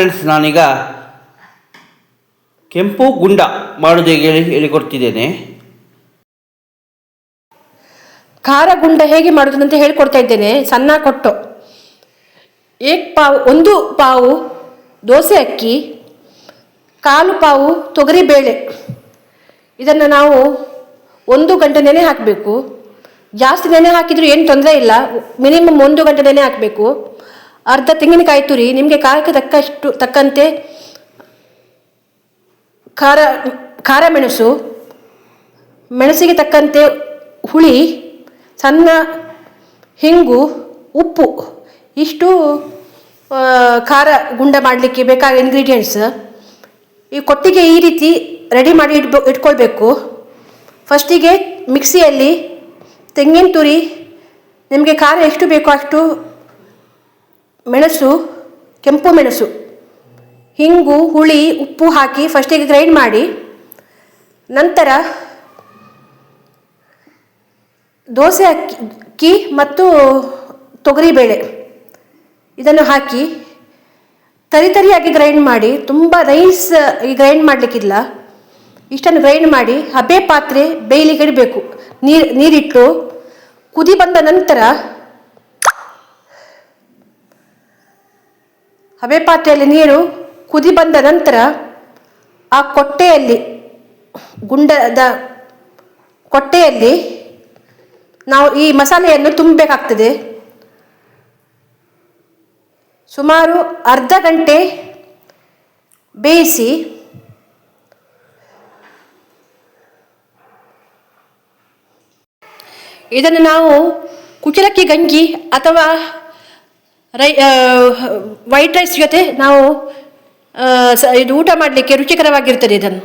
Friends ನಾನೀಗ ಕೆಂಪು ಗುಂಡ ಮಾಡೋದು ಹೇಗೆ ಹೇಳಿ ಹೇಳಿಕೊಡ್ತಿದ್ದೇನೆ. ಖಾರ ಗುಂಡ ಹೇಗೆ ಮಾಡೋದು ಅಂತ ಹೇಳ್ಕೊಡ್ತಾ ಇದ್ದೇನೆ. ಸಣ್ಣ ಕೊಟ್ಟು. ಏಕ್ ಪಾವು, ಒಂದು ಪಾವು ದೋಸೆ ಅಕ್ಕಿ, ಕಾಲು ಪಾವು ತೊಗರಿ ಬೇಳೆ. ಇದನ್ನು ನಾವು ಒಂದು ಗಂಟೆ ನೆನೆ ಹಾಕಬೇಕು. ಜಾಸ್ತಿ ನೆನೆ ಹಾಕಿದರೂ ಏನು ತೊಂದರೆ ಇಲ್ಲ. ಮಿನಿಮಮ್ ಒಂದು ಗಂಟೆ ನೆನೆ ಹಾಕಬೇಕು. ಅರ್ಧ ತೆಂಗಿನಕಾಯಿ ತುರಿ, ನಿಮಗೆ ಖಾರಕ್ಕೆ ತಕ್ಕಷ್ಟು, ತಕ್ಕಂತೆ ಖಾರ ಖಾರ ಮೆಣಸು, ಮೆಣಸಿಗೆ ತಕ್ಕಂತೆ ಹುಳಿ, ಸಣ್ಣ ಹಿಂಗು, ಉಪ್ಪು, ಇಷ್ಟು ಖಾರ ಗುಂಡ ಮಾಡಲಿಕ್ಕೆ ಬೇಕಾದ ಇಂಗ್ರೀಡಿಯೆಂಟ್ಸ್ ಈ ಕೊಟ್ಟಿಗೆ ಈ ರೀತಿ ರೆಡಿ ಮಾಡಿ ಇಟ್ಬೋ ಇಟ್ಕೊಳ್ಬೇಕು. ಫಸ್ಟಿಗೆ ಮಿಕ್ಸಿಯಲ್ಲಿ ತೆಂಗಿನ ತುರಿ, ನಿಮಗೆ ಖಾರ ಎಷ್ಟು ಬೇಕೋ ಅಷ್ಟು ಮೆಣಸು, ಕೆಂಪು ಮೆಣಸು, ಹಿಂಗು, ಹುಳಿ, ಉಪ್ಪು ಹಾಕಿ ಫಸ್ಟಿಗೆ ಗ್ರೈಂಡ್ ಮಾಡಿ, ನಂತರ ದೋಸೆ ಅಕ್ಕಿ ಅಕ್ಕಿ ಮತ್ತು ತೊಗರಿಬೇಳೆ ಇದನ್ನು ಹಾಕಿ ತರಿತರಿಯಾಗಿ ಗ್ರೈಂಡ್ ಮಾಡಿ, ತುಂಬ ಈ ಗ್ರೈಂಡ್ ಮಾಡಲಿಕ್ಕಿಲ್ಲ. ಇಷ್ಟನ್ನು ಗ್ರೈಂಡ್ ಮಾಡಿ, ಹಬೆ ಪಾತ್ರೆ ಬೇಯಲಿಗೆ ಇಡಬೇಕು. ನೀರು ನೀರಿಟ್ಟು ಕುದಿ ಬಂದ ನಂತರ ಹಬೆ ಪಾತ್ರೆಯಲ್ಲಿ ನೀರು ಕುದಿ ಬಂದ ನಂತರ ಆ ಕೊಟ್ಟೆಯಲ್ಲಿ, ಗುಂಡದ ಕೊಟ್ಟೆಯಲ್ಲಿ ನಾವು ಈ ಮಸಾಲೆಯನ್ನು ತುಂಬಬೇಕಾಗ್ತದೆ. ಸುಮಾರು ಅರ್ಧ ಗಂಟೆ ಬೇಯಿಸಿ ಇದನ್ನು ನಾವು ಕುಚಲಕ್ಕಿ ಗಂಜಿ ಅಥವಾ ರೈ ವೈಟ್ ರೈಸ್ ಜೊತೆ ನಾವು ಇದು ಊಟ ಮಾಡಲಿಕ್ಕೆ ರುಚಿಕರವಾಗಿರ್ತದೆ ಇದನ್ನು.